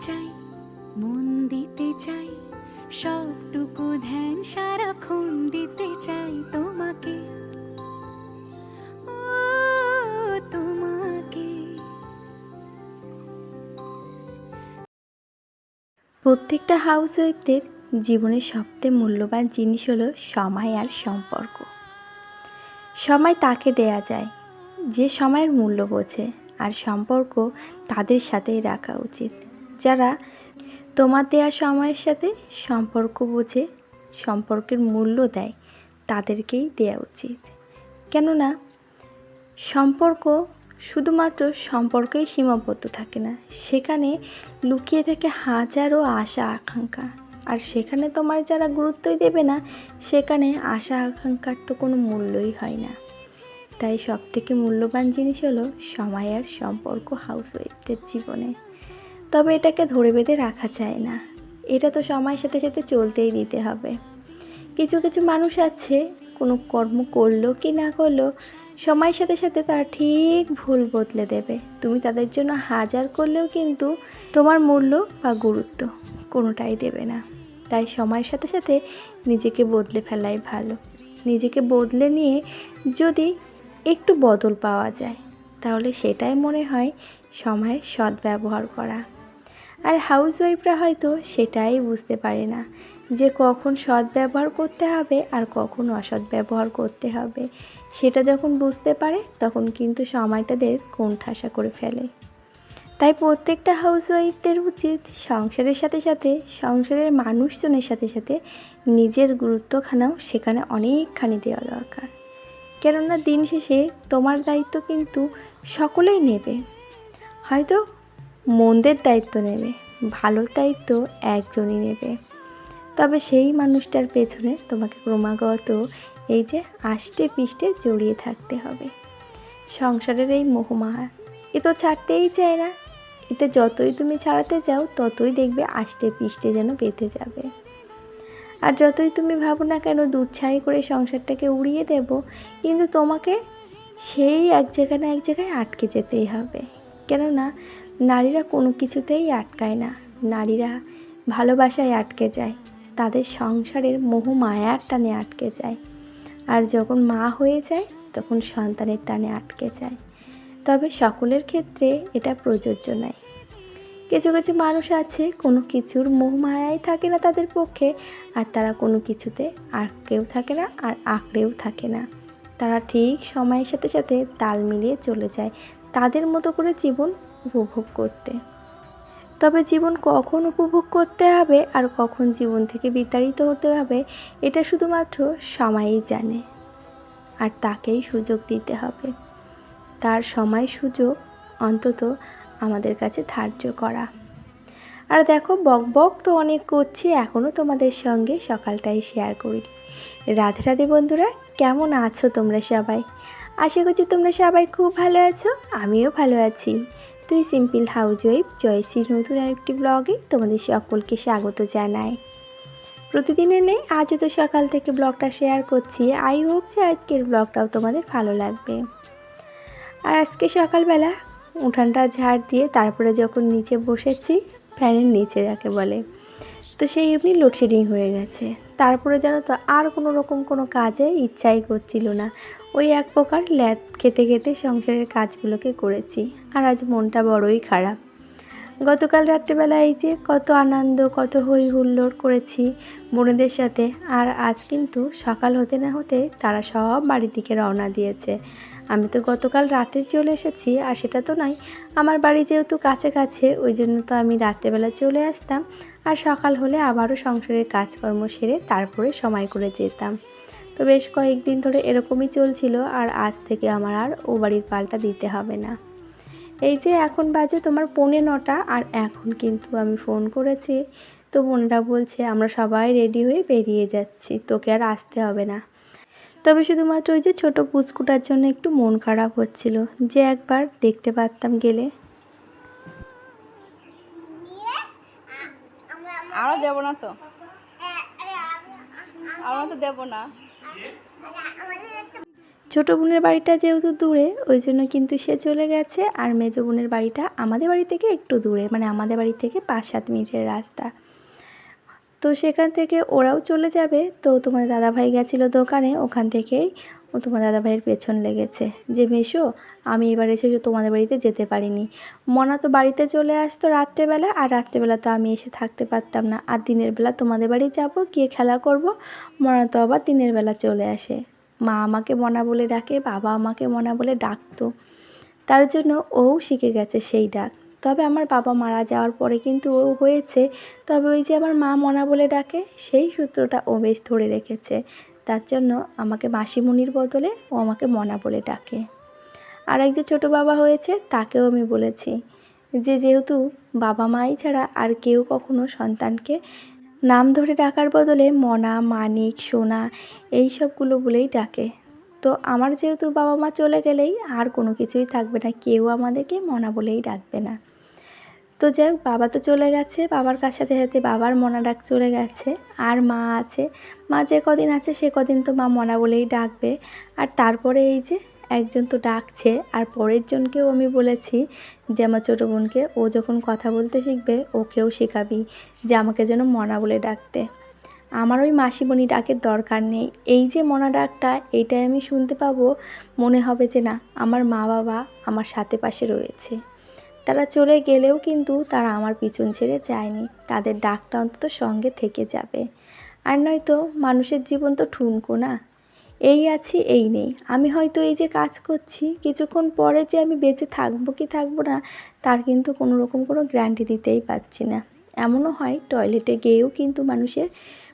চাই, মন দিতে চাই, সবটুকু ধ্যান সারাক্ষণ দিতে চাই তোমাকে। প্রত্যেকটা হাউস ওয়াইফদের জীবনের সবচেয়ে মূল্যবান জিনিস হলো সময় আর সম্পর্ক। সময় তাকে দেয়া যায়, যে সময়ের মূল্য বোঝে, আর সম্পর্ক তাদের সাথেই রাখা উচিত। যারা তোমার দেয়া সময়ের সাথে সম্পর্ক বোঝে সম্পর্কের মূল্য দেয়, তাদেরকেই দেয়া উচিত। কেননা সম্পর্ক শুধুমাত্র সম্পর্কেই সীমাবদ্ধ থাকে না, সেখানে লুকিয়ে থাকে হাজারো আশা আকাঙ্ক্ষা। আর সেখানে তোমার যারা গুরুত্বই দেবে না, সেখানে আশা আকাঙ্ক্ষার তো কোনো মূল্যই হয় না। তাই সব থেকে মূল্যবান জিনিস হলো সময় আর সম্পর্ক হাউস ওয়াইফদের জীবনে। তবে এটাকে ধরে বেঁধে রাখা যায় না। এটা তো সময়ের সাথে সাথে চলতেই দিতে হবে। কিছু কিছু মানুষ আছে, কোনো কর্ম করল কি না করল, সময়ের সাথে সাথে তারা ঠিক ভুল বদলে দেবে। তুমি তাদের জন্য হাজার করলেও কিন্তু তোমার মূল্য বা গুরুত্ব কোনোটাই দেবে না। তাই সময়ের সাথে সাথে নিজেকে বদলে ফেলাই ভালো। নিজেকে বদলে নিয়ে যদি একটু বদল পাওয়া যায়, তাহলে সেটাই মনে হয় সময়ের সদ্ব্যবহার করা। আর হাউস ওয়াইফরা হয়তো সেটাই বুঝতে পারে না যে কখন সৎ ব্যবহার করতে হবে আর কখন অসৎ ব্যবহার করতে হবে। সেটা যখন বুঝতে পারে, তখন কিন্তু সময় তাদের কোণঠাসা করে ফেলে। তাই প্রত্যেকটা হাউস ওয়াইফদের উচিত সংসারের সাথে সাথে, সংসারের মানুষজনের সাথে সাথে নিজের গুরুত্বখানাও সেখানে অনেকখানি দেওয়া দরকার। কেননা দিন শেষে তোমার দায়িত্ব কিন্তু সকলেই নেবে। হয়তো মন্দের দায়িত্ব নেবে, ভালোর দায়িত্ব একজনই নেবে। তবে সেই মানুষটার পেছনে তোমাকে ক্রমাগত এই যে আষ্টে পিষ্টে জড়িয়ে থাকতে হবে। সংসারের এই মোহমায়া এ তো ছাড়তেই চায় না। এতে যতই তুমি ছাড়াতে যাও, ততই দেখবে আষ্টে পিষ্টে যেন বেঁধে যাবে। আর যতই তুমি ভাবো না কেন দুচ্ছাই করে সংসারটাকে উড়িয়ে দেব, কিন্তু তোমাকে সেই এক জায়গায় না এক জায়গায় আটকে যেতেই হবে। কেননা নারীরা কোনো কিছুতেই আটকায় না। নারীরা ভালোবাসায় আটকে যায়। তাদের সংসারের মোহ মায়ার টানে আটকে যায়। আর যখন মা হয়ে যায়, তখন সন্তানের টানে আটকে যায়। তবে সকলের ক্ষেত্রে এটা প্রযোজ্য নয়। কিছু কিছু মানুষ আছে, কোনো কিছুর মোহ মায়াই থাকে না তাদের পক্ষে, আর তারা কোনো কিছুতে আটকেও থাকে না আর আঁকড়েও থাকে না। তারা ঠিক সময়ের সাথে সাথে তাল মিলিয়ে চলে যায়। তাদের মতো করে জীবন উপভোগ করতে। তবে জীবন কখন উপভোগ করতে হবে আর কখন জীবন থেকে বিতাড়িত হতে হবে, এটা শুধুমাত্র সময়ই জানে আর তাকেই সুযোগ দিতে হবে। তার সময় সুযোগ অন্তত আমাদের কাছে ধার্য করা। আর দেখো, বক বক তো অনেক করছি এখনও তোমাদের সঙ্গে সকালটাই শেয়ার করি। রাধে রাধে বন্ধুরা, কেমন আছো তোমরা সবাই? আশা করছি তোমরা সবাই খুব ভালো আছো, আমিও ভালো আছি। তুই সিম্পল হাউস ওয়াইফ জয়শ্রীর নতুন আরেকটি ব্লগে তোমাদের সকলকে স্বাগত জানাই। প্রতিদিনের নেই আজও তো সকাল থেকে ব্লগটা শেয়ার করছি। আই হোপ যে আজকের ব্লগটাও তোমাদের ভালো লাগবে। আর আজকে সকালবেলা উঠানটা ঝাড় দিয়ে তারপরে যখন নিচে বসেছি, ফ্যানের নিচে যাকে বলে, তো সেই এমনি লোডশেডিং হয়ে গেছে। তারপরে যেন তো, আর কোনো রকম কোনো কাজে ইচ্ছাই করছিল না। ওই এক প্রকার ল্যাদ খেতে খেতে সংসারের কাজগুলোকে করেছি, আর আজ মনটা বড়ই খারাপ। গতকাল রাত্রেবেলা এই যে কত আনন্দ, কত হই হুল্লোড় করেছি বোনেদের সাথে, আর আজ কিন্তু সকাল হতে না হতে তারা সব বাড়ির দিকে রওনা দিয়েছে। আমি তো গতকাল রাতে চলে এসেছি, আর সেটা তো নয়, আমার বাড়ি যেহেতু কাছে কাছে ওই জন্য তো আমি রাত্রেবেলা চলে আসতাম, আর সকাল হলে আবারও সংসারের কাজকর্ম সেরে তারপরে সময় করে যেতাম। তো বেশ কয়েকদিন ধরে এরকমই চলছিল আর আজ থেকে আমার আর ও বাড়ির পালটা দিতে হবে না এই যে এখন বাজে তোমার পৌনে নটা আর এখন কিন্তু আমি ফোন করেছি তো বোনরা বলছে আমরা সবাই রেডি হয়ে বেরিয়ে যাচ্ছি তোকে আর আসতে হবে না তবে শুধুমাত্র ওই যে ছোটো পুচকুটার জন্য একটু মন খারাপ হচ্ছিল যে একবার দেখতে পারতাম গেলে আরও দেব না তো আরও তো দেব না ছোটো বোনের বাড়িটা যেহেতু দূরে, ওই জন্য কিন্তু সে চলে গেছে। আর মেজ বোনের বাড়িটা আমাদের বাড়ি থেকে একটু দূরে মানে আমাদের বাড়ি থেকে পাঁচ সাত মিনিটের রাস্তা। তো সেখান থেকে ওরাও চলে যাবে। তো তোমার দাদাভাই গেছিল দোকানে, ওখান থেকেই ও তোমার দাদাভাইয়ের পেছন লেগেছে। যে মেশো, আমি এবার এসে তোমাদের বাড়িতে যেতে পারিনি। মনা তো বাড়িতে চলে আসতো রাত্রেবেলা, আর রাত্রেবেলা তো আমি এসে থাকতে পারতাম না। আর দিনের বেলা তোমাদের বাড়ি যাব, গিয়ে খেলা করব। মনা তো আবার দিনের বেলা চলে আসে। মা আমাকে মনা বলে ডাকে, বাবা আমাকে মনা বলে ডাকতো। তার জন্য ও শিখে গেছে সেই ডাক। তবে আমার বাবা মারা যাওয়ার পরে কিন্তু ও হয়েছে। তবে ওই যে আমার মা মনা বলে ডাকে, সেই সূত্রটা ও বেশ ধরে রেখেছে। তার জন্য আমাকে মাসিমণির বদলে ও আমাকে মনা বলে ডাকে। আর এক যে ছোটো বাবা হয়েছে, তাকেও আমি বলেছি যে যেহেতু বাবা মাই ছাড়া আর কেউ কখনো সন্তানকে নাম ধরে ডাকার বদলে মনা, মানিক, সোনা এই সবগুলো বলেই ডাকে। তো আমার যেহেতু বাবা মা চলে গেলেই আর কোনো কিছুই থাকবে না, কেউ আমাদেরকে মনা বলেই ডাকবে না। তো যাই হোক, বাবা তো চলে গেছে। বাবার কাছ সাথে সাথে বাবার মনা ডাক চলে গেছে। আর মা আছে। মা যে কদিন আছে, সে কদিন তো মা মনা বলেই ডাকবে। আর তারপরে এই যে একজন তো ডাকছে। আর পরের জনকেও আমি বলেছি যে, আমার ছোটো বোনকে ও যখন কথা বলতে শিখবে, ওকেও শেখাবি যে, আমাকে যেন মনা বলে ডাকতে। আমার ওই মাসিমণি ডাকের দরকার নেই। এই যে মনা ডাকটা, এইটাই আমি শুনতে পাবো। মনে হবে যে, না, আমার মা বাবা আমার সাথে পাশে রয়েছে। তারা চলে গেলেও কিন্তু তারা আমার পিছন ছেড়ে যায়নি। তাদের ডাকটা অন্তত সঙ্গে থেকে যাবে। আর নয়তো মানুষের জীবন তো ঠুনকো না। এই আছি, এই নেই। আমি হয়তো এই যে কাজ করছি, কিছুক্ষণ পরে যে আমি বেঁচে থাকব কি থাকব না, তার কিন্তু কোনো রকম কোনো গ্যারান্টি দিতেই পারছি না। এমনও হয় টয়লেটে গিয়েও কিন্তু মানুষের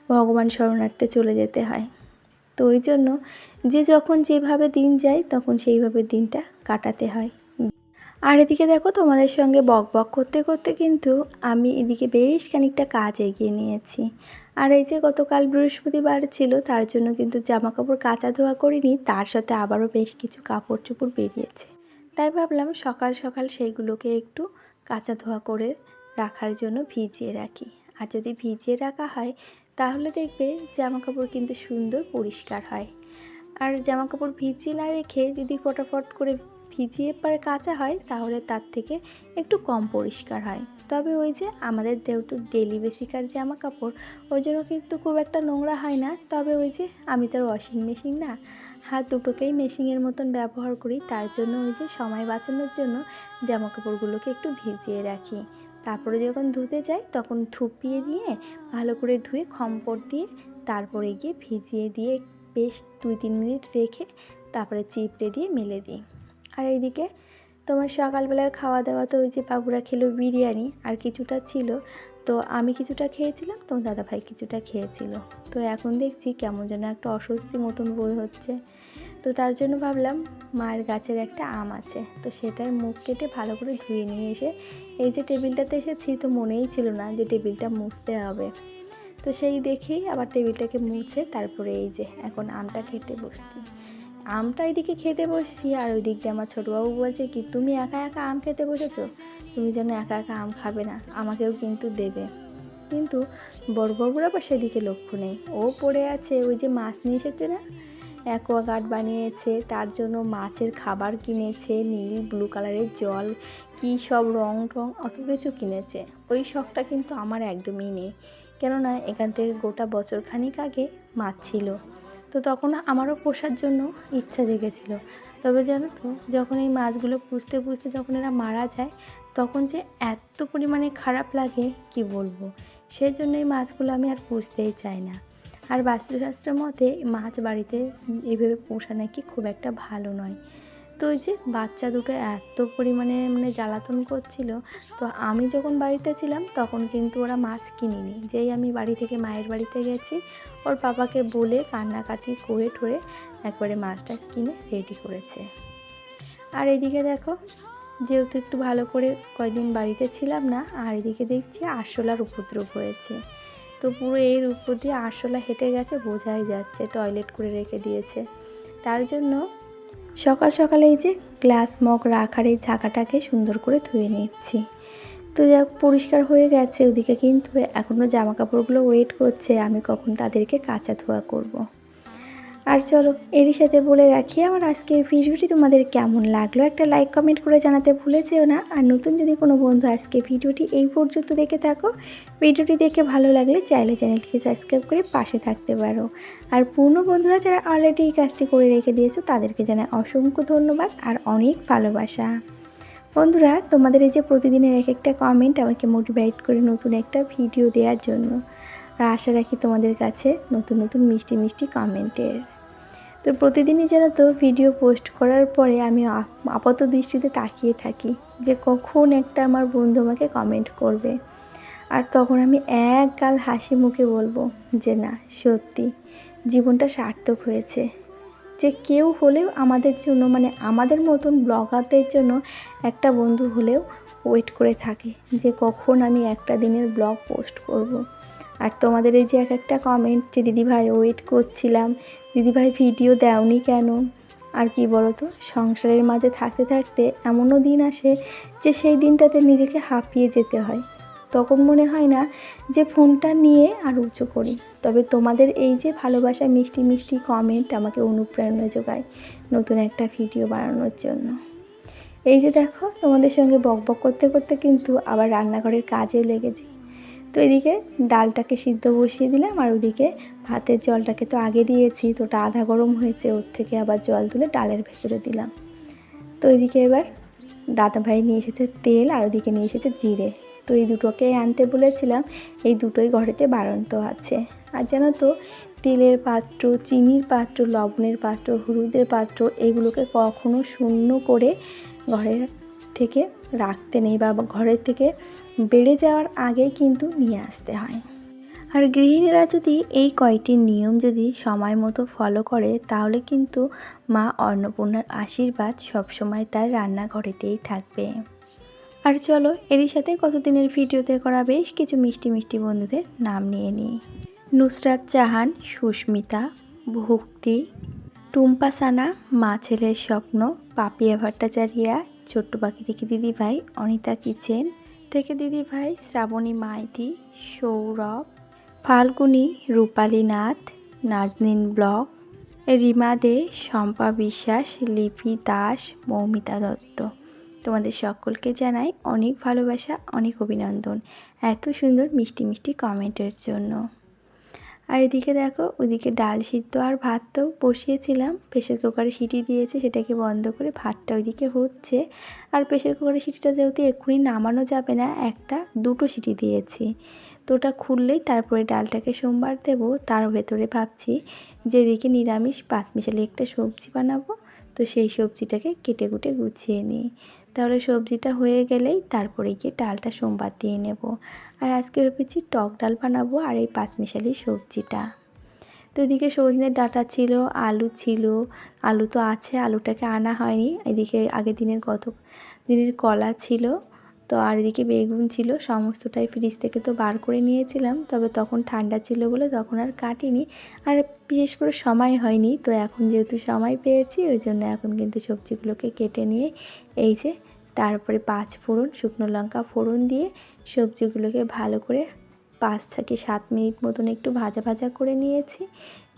ভগবান শরণার্থে চলে যেতে হয়। তো ওই জন্য যে যখন যেভাবে দিন যায়, তখন সেইভাবে দিনটা কাটাতে হয়। আর এদিকে দেখো তোমাদের সঙ্গে বক বক করতে করতে কিন্তু আমি এদিকে বেশ খানিকটা কাজ এগিয়ে নিয়েছি। আর এই যে গতকাল বৃহস্পতিবার ছিল, তার জন্য কিন্তু জামা কাপড় কাচা ধোয়া করিনি, তার সাথে আবারও বেশ কিছু কাপড় চোপড় বেরিয়েছে। তাই ভাবলাম সকাল সকাল সেইগুলোকে একটু কাঁচা ধোয়া করে রাখার জন্য ভিজিয়ে রাখি। আর যদি ভিজিয়ে রাখা হয়, তাহলে দেখবে জামা কাপড় কিন্তু সুন্দর পরিষ্কার হয়। আর জামা কাপড় ভিজিয়ে না রেখে যদি ফটাফট করে ভিজিয়ে পরে কাঁচা হয়, তাহলে তার থেকে একটু কম পরিষ্কার হয়। তবে ওই যে আমাদের যেহেতু ডেলি বেসিকার জামা কাপড় ওই জন্য কিন্তু খুব একটা নোংরা হয় না। তবে ওই যে আমি তো ওয়াশিং মেশিন না, হাত দুটোকেই মেশিনের মতন ব্যবহার করি, তার জন্য ওই যে সময় বাঁচানোর জন্য জামা কাপড়গুলোকে একটু ভিজিয়ে রাখি। তারপরে যখন ধুতে যাই, তখন থুপিয়ে দিয়ে ভালো করে ধুয়ে খম্পট দিয়ে তারপরে গিয়ে ভিজিয়ে দিয়ে বেশ দুই তিন মিনিট রেখে তারপরে চিপড়ে দিয়ে মেলে দিই। আর এইদিকে তোমার সকালবেলার খাওয়া দাওয়া তো ওই যে বাবুরা খেলো বিরিয়ানি আর কিছুটা ছিল। তো আমি কিছুটা খেয়েছিলাম, তোমার দাদাভাই কিছুটা খেয়েছিল। তো এখন দেখছি কেমন যেন একটা অস্বস্তি মতন বই হচ্ছে। তো তার জন্য ভাবলাম মায়ের গাছের একটা আম আছে, তো সেটার মুখ কেটে ভালো করে ধুয়ে নিয়ে এসে এই যে টেবিলটাতে এসেছি তো মনেই ছিল না যে টেবিলটা মুছতে হবে। তো সেই দেখেই আবার টেবিলটাকে মুছে তারপরে এই যে এখন আমটা কেটে বসছি। আমটা এদিকে খেতে বসছি আর ওই দিক দিয়ে আমার ছোটোবাবু বলছে কি, তুমি একা একা আম খেতে বসেছো? তুমি যেন একা একা আম খাবে না, আমাকেও কিন্তু দেবে। কিন্তু বড়বাবুর আবার সেদিকে লক্ষ্য নেই। ও পড়ে আছে ওই যে মাছ নিয়ে এসেছে না? অ্যাকোয়াগার্ড বানিয়েছে, তার জন্য মাছের খাবার কিনেছে, নীল, ব্লু কালারের জল, কী সব রং টং অত কিছু কিনেছে। ওই শখটা কিন্তু আমার একদমই নেই। কেননা এখান থেকে গোটা বছরখানিক আগে মাছ ছিল। তো তখন আমারও পোষার জন্য ইচ্ছা জেগেছিল। তবে জানো তো, যখন এই মাছগুলো পুষতে পুষতে যখন এরা মারা যায়, তখন যে এত পরিমাণে খারাপ লাগে, কি বলব? সেই জন্য এই মাছগুলো আমি আর পুষতেই চাই না। আর বাস্তুশাস্ত্রের মতে, মাছ বাড়িতে এভাবে পোষা নাকি খুব একটা ভালো নয়। তো ওই যে বাচ্চা দুটো এত পরিমাণে মানে জ্বালাতন করছিল। তো আমি যখন বাড়িতে ছিলাম তখন কিন্তু ওরা মাছ কিনিনি। যেই আমি বাড়ি থেকে মায়ের বাড়িতে গেছি, ওর পাপাকে বলে কান্নাকাটি করে ঠরে একবারে মাছটা কিনে রেডি করেছে। আর এদিকে দেখো, যেহেতু একটু ভালো করে কয়দিন বাড়িতে ছিলাম না, আর এদিকে দেখছি আরশোলার উপদ্রব হয়েছে। তো পুরো এর উপর দিয়ে আরশোলা হেঁটে গেছে, বোঝাই যাচ্ছে টয়লেট করে রেখে দিয়েছে। তার জন্য সকাল সকালে এই যে গ্লাস মগ রাখার এই ঝাঁকাটাকে সুন্দর করে ধুয়ে নিচ্ছি। তো যাক, পরিষ্কার হয়ে গেছে। ওদিকে কিন্তু এখনও জামা কাপড়গুলো ওয়েট করছে। আমি কখন তাদেরকে কাঁচা ধোয়া করব। আর চলো, এরই সাথে বলে রাখি আমার আজকের ভিডিওটি তোমাদের কেমন লাগল? একটা লাইক কমেন্ট করে জানাতে ভুলে যেও না। আর নতুন যদি কোনো বন্ধু আজকে ভিডিওটি এই পর্যন্ত দেখে থাকো, ভিডিওটি দেখে ভালো লাগলে চাইলে চ্যানেলটিকে সাবস্ক্রাইব করে পাশে থাকতে পারো। আর পূর্ণ বন্ধুরা যারা অলরেডি এই কাজটি করে রেখে দিয়েছ, তাদেরকে জানাই অসংখ্য ধন্যবাদ আর অনেক ভালোবাসা। বন্ধুরা, তোমাদের এই যে প্রতিদিনের এক একটা কমেন্ট আমাকে মোটিভেট করে নতুন একটা ভিডিও দেওয়ার জন্য। আর আশা রাখি তোমাদের কাছে নতুন নতুন মিষ্টি মিষ্টি কমেন্টের তো প্রতিদিনই যেন তো ভিডিও পোস্ট করার পরে আমি আপ- আপাত দৃষ্টিতে তাকিয়ে থাকি যে কখন একটা আমার বন্ধু আমাকে কমেন্ট করবে আর তখন আমি এক গাল হাসি মুখে বলব যে না, সত্যি, জীবনটা সার্থক হয়েছে যে কেউ হলেও আমাদের জন্য মানে আমাদের মতন ব্লগারদের জন্য একটা বন্ধু হলেও ওয়েট করে থাকে যে কখন আমি একটা দিনের ব্লগ পোস্ট করব। আর তোমাদের এই যে এক একটা কমেন্ট যে দিদিভাই ওয়েট করছিলাম, দিদিভাই ভিডিও দেওনি কেন? আর কি বলো তো সংসারের মাঝে থাকতে থাকতে এমনও দিন আসে যে সেই দিনটাতে নিজেকে হাঁপিয়ে যেতে হয়। তখন মনে হয় না যে ফোনটা নিয়ে আর উঁচু করি। তবে তোমাদের এই যে ভালোবাসা, মিষ্টি মিষ্টি কমেন্ট আমাকে অনুপ্রেরণা যোগায় নতুন একটা ভিডিও বানানোর জন্য। এই যে দেখো, তোমাদের সঙ্গে বক বক করতে করতে কিন্তু আবার রান্নাঘরের কাজেও লেগেছি তো এদিকে ডালটাকে সিদ্ধ বসিয়ে দিলাম আর ওদিকে ভাতের জলটাকে তো আগে দিয়েছি, তো ওটা আধা গরম হয়েছে, ওর থেকে আবার জল তুলে ডালের ভেতরে দিলাম। তো এদিকে এবার দাদা ভাই নিয়ে এসেছে তেল আর ওদিকে নিয়ে এসেছে জিরে। তো এই দুটোকে আনতে বলেছিলাম, এই দুটোই ঘরেতে বাড়ন্ত আছে। আর জানো তো, তেলের পাত্র, চিনির পাত্র, লবণের পাত্র, হলুদের পাত্র, এগুলোকে কখনো শূন্য করে ঘরের থেকে রাখতে নেই বা ঘরের থেকে বেড়ে যাওয়ার আগে কিন্তু নিয়ে আসতে হয়। আর গৃহিণীরা যদি এই কয়টি নিয়ম যদি সময় মতো ফলো করে, তাহলে কিন্তু মা অন্নপূর্ণার আশীর্বাদ সবসময় তার রান্নাঘরেতেই থাকবে। আর চলো এরই সাথে কতদিনের ভিডিওতে করা বেশ কিছু মিষ্টি মিষ্টি বন্ধুদের নাম নিয়ে নিই। নুসরাত জাহান সুস্মিতা, ভক্তি, টুম্পা সানা, মা ছেলের স্বপ্ন, পাপিয়া ভট্টাচারিয়া ছোট্ট পাখি থেকে দিদি ভাই অনিতা কিচেন থেকে দিদি ভাই শ্রাবণী মাইতি, সৌরভ, ফাল্গুনি রূপালী নাথ নাজনীন ব্লক, রিমা দে, শম্পা বিশ্বাস, লিপি দাস, মৌমিতা দত্ত। তোমাদের সকলকে জানাই অনেক ভালোবাসা, অনেক অভিনন্দন এত সুন্দর মিষ্টি মিষ্টি কমেন্টের জন্য। আর এদিকে দেখো, ওদিকে ডাল সিদ্ধ আর ভাত তো বসিয়েছিলাম। প্রেশার কুকারে সিটি দিয়েছে, সেটাকে বন্ধ করে ভাতটা ওইদিকে হচ্ছে। আর প্রেশার কুকারের সিটিটা যেহেতু এক্ষুনি নামানো যাবে না, একটা, দুটো সিটি দিয়েছি। তো ওটা খুললেই তারপরে ডালটাকে সোমবার দেবো, তার ভেতরে ভাবছি যেদিকে নিরামিষ পাঁচ পাঁচমিশালি একটা সবজি বানাবো। তো সেই সবজিটাকে কেটে কুটে গুছিয়ে নিই। তাহলে সবজিটা হয়ে গেলেই তারপরে গিয়ে ডালটা সোমবার দিয়ে নেব। আর আজকে ভেবেছি টক ডাল বানাবো আর এই পাঁচমিশালি সবজিটা। তো এদিকে সজনের ডাটা ছিল, আলু ছিল, আলু তো আছে, আলুটাকে আনা হয়নি। এদিকে আগের দিনের গত দিনের কলা ছিল, তো আর এদিকে বেগুন ছিল, সমস্তটাই ফ্রিজ থেকে তো বার করে নিয়েছিলাম, তবে তখন ঠান্ডা ছিল বলে তখন আর কাটিনি। আর বিশেষ করে সময় হয়নি, তো এখন যেহেতু সময় পেয়েছি, ওই জন্য এখন কিন্তু সবজিগুলোকে কেটে নিয়ে এই যে তারপরে পাঁচ ফোড়ন, শুকনো লঙ্কা ফোড়ন দিয়ে সবজিগুলোকে ভালো করে পাঁচ থেকে সাত মিনিট মতন একটু ভাজা ভাজা করে নিয়েছি।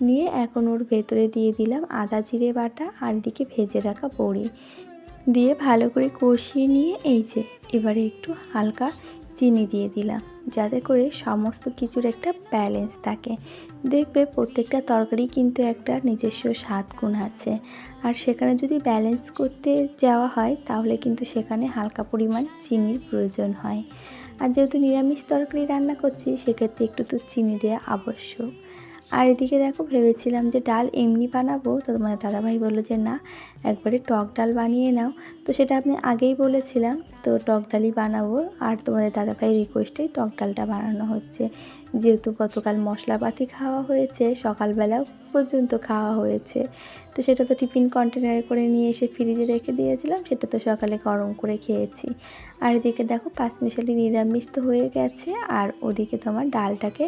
নিয়ে এখন ওর ভেতরে দিয়ে দিলাম আদা জিরে বাটা আর দিকে ভেজে রাখা বড়ি। দিয়ে ভালো করে কষিয়ে নিয়ে এই যে, এবারে একটু হালকা চিনি দিয়ে দিলাম। যাতে করে সমস্ত কিছুর একটা ব্যালেন্স থাকে। দেখবে প্রত্যেকটা তরকারি কিন্তু একটা নিজস্ব স্বাদ গুণ আছে। আর সেখানে যদি ব্যালেন্স করতে যাওয়া হয়, তাহলে কিন্তু সেখানে হালকা পরিমাণ চিনির প্রয়োজন হয়। আর যেহেতু নিরামিষ তরকারি রান্না করছি, সেক্ষেত্রে একটু তো চিনি দেওয়া আবশ্যক। আর এদিকে দেখো, ভেবেছিলাম যে ডাল এমনি বানাবো, তো তোমাদের দাদাভাই বলল যে না, একবারে টক ডাল বানিয়ে নাও। তো সেটা আমি আগেই বলেছিলাম, তো টক ডালই বানাবো। আর তোমাদের দাদাভাই রিকোয়েস্টেই টক ডালটা বানানো হচ্ছে। যেহেতু গতকাল মশলাপাতি খাওয়া হয়েছে সকালবেলা পর্যন্ত খাওয়া হয়েছে। তো সেটা তো টিফিন কন্টেনারে করে নিয়ে এসে ফ্রিজে রেখে দিয়েছিলাম, সেটা তো সকালে গরম করে খেয়েছি। আর এদিকে দেখো পাঁচমিশালি নিরামিষ তো হয়ে গেছে, আর ওদিকে তোমার ডালটাকে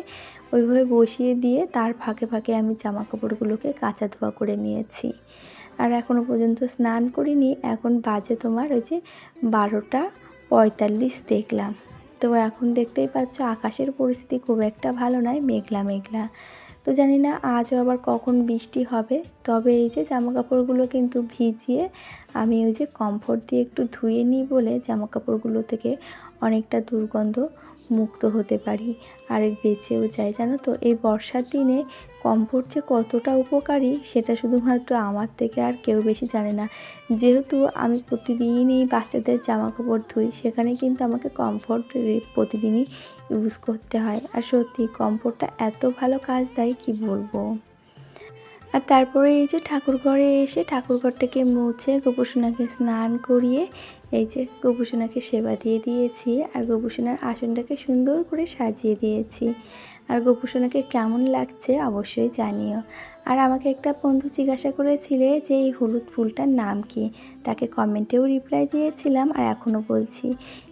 ওইভাবে বসিয়ে দিয়ে তার ফাঁকে ফাঁকে আমি জামা কাপড়গুলোকে কাঁচা ধোয়া করে নিয়েছি। আর এখনও পর্যন্ত স্নান করিনি, এখন বাজে তোমার ওই যে বারোটা পঁয়তাল্লিশ দেখলাম। তো এখন দেখতেই পাচ্ছ আকাশের পরিস্থিতি খুব একটা ভালো নয়, মেঘলা মেঘলা। তো জানি না আজও আবার কখন বৃষ্টি হবে। তবে এই যে জামা কাপড়গুলো কিন্তু ভিজিয়ে আমি ওই যে কমফোর্ট দিয়ে একটু ধুয়ে নিই বলে জামা কাপড়গুলো থেকে অনেকটা দুর্গন্ধ মুক্ত হতে পারি আর বেঁচেও যায় জানো তো, এই বর্ষার দিনে কমফোর্ট যে কতটা উপকারী, সেটা শুধুমাত্র আমার থেকে আর কেউ বেশি জানে না। যেহেতু আমি প্রতিদিনই বাচ্চাদের জামা কাপড় ধুই, সেখানে কিন্তু আমাকে কমফোর্ট প্রতিদিনই ইউজ করতে হয়। আর সত্যি কমফোর্টটা এত ভালো কাজ দেয়, কি বলব? আর তারপরে এই যে ঠাকুর ঘরে এসে ঠাকুর ঘরটাকে মুছে গোপুসোনাকে স্নান করিয়ে এই যে গোপুসোনাকে সেবা দিয়ে দিয়েছি আর গোপুসোনার আসনটাকে সুন্দর করে সাজিয়ে দিয়েছি। আর গোপুসোনাকে কেমন লাগছে অবশ্যই জানিও। আর আমাকে একটা বন্ধু জিজ্ঞাসা করেছিলে যে এই হলুদ ফুলটার নাম কি? তাকে কমেন্টেও রিপ্লাই দিয়েছিলাম আর এখনও বলছি,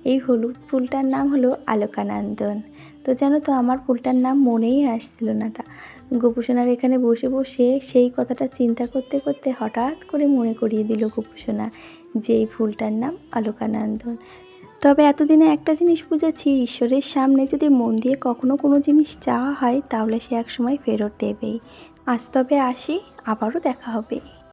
এই হলুদ ফুলটার নাম হলো আলোকানন্দন। তো জানো তো, আমার ফুলটার নাম মনেই আসছিল না তা। গোপুসোনার এখানে বসে বসে সেই কথাটা চিন্তা করতে করতে হঠাৎ করে মনে করিয়ে দিল গোপুসোনা যে এই ফুলটার নাম আলোকানন্দন। তবে এতদিনে একটা জিনিস বুঝেছি, ঈশ্বরের সামনে যদি মন দিয়ে কখনো কোনো জিনিস চাওয়া হয়, তাহলে সে একসময় ফেরত দেবেই। আজ তবে আসি, আবারও দেখা হবে।